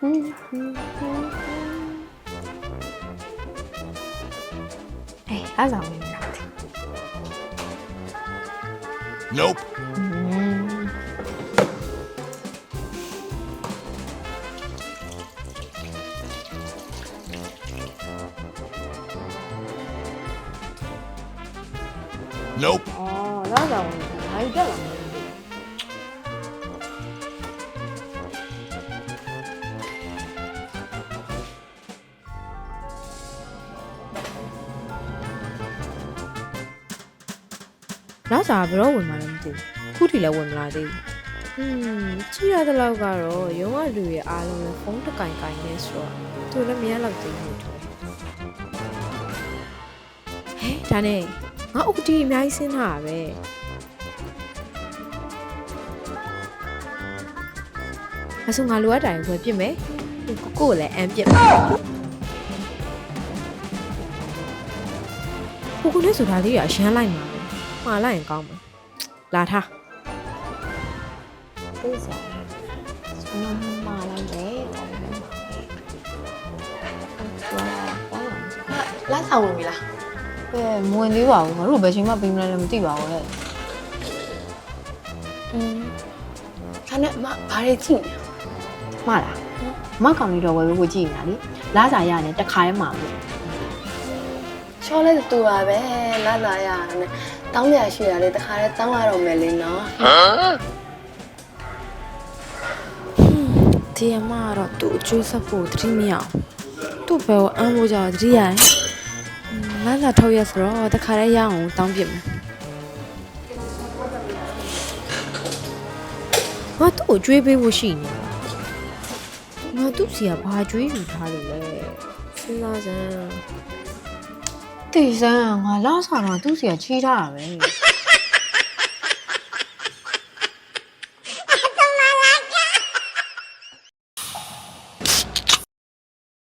အေးအားဆောင်နေလား Nope. อืม Nope. အော်လောက်ဆောင်နေ ။လာစားဘရော့ဝင်မှာလည်းမသိဘူး။ခုထိလည်းဝင်မလာသေးဘူး။ဟွန်းကြည့်ရတဲ့လောက်ကတော့ရုံးကလူရဲ့အားလုံးကိုဖုန်းတစ်ကင်ကင်နဲ့ဆိုတော့သူလည်းမရတော့သေးဘူးသူ။ဟဲ့ဒါနဲ့ငါဥပဒေအများကြီးစဉ်းထားတာပဲ။အဆုံငါလိုအပ်တိုင်းဝယ်ပြစ်မယ်။ကိုကိုလည်းအမ်ပြစ်မယ်။ကိုကိုလေးဆိုတာလေးရရမ်းလိုက်မှာ မှားလိုက်ရင်ကောင်းမှာလာထားသိစားကျွန်တော်မှာလိုက်တယ်ကောင်းတယ်မှာပဲသွားကောင်းလားလာဆောင်ဝင်ပြီလားအဲမဝင်သေးပါဘူးငါတို့ဘယ်ချိန်မှပြီးမလဲလည်းမသိပါဘူးလေอืมခါနဲ့အမဘာတွေကြည့်နေမှားလားမကောင်လေးတော့ဝယ်ဖို့ကြည့်နေတာလေလားစာရတယ်တခါရဲမှာလို့ ချောလဲတူတာပဲလာလာရနဲ့တောင်းရရှိရလေတခါတည်းတောင်းရတော့မယ်လေနော်ဒီအမကတော့သူ့အကျိုးဆက်ဖို့တတိမရအောင်သူ့ဘယ်ကိုအမ်းဖို့ကြောင့်တတိရတယ်လမ်းစာထုတ်ရဆိုတော့တခါတည်းရအောင်တောင်းပြမယ်ငါသူ့ကိုကြွေးပေးဖို့ရှိနေငါသူ့စီကဘာကြွေးယူထားလို့လဲစဉ်းစားစမ်း တေးစမ်းငါလားစာတော့သူ့စီကချီးထားတာပဲဟ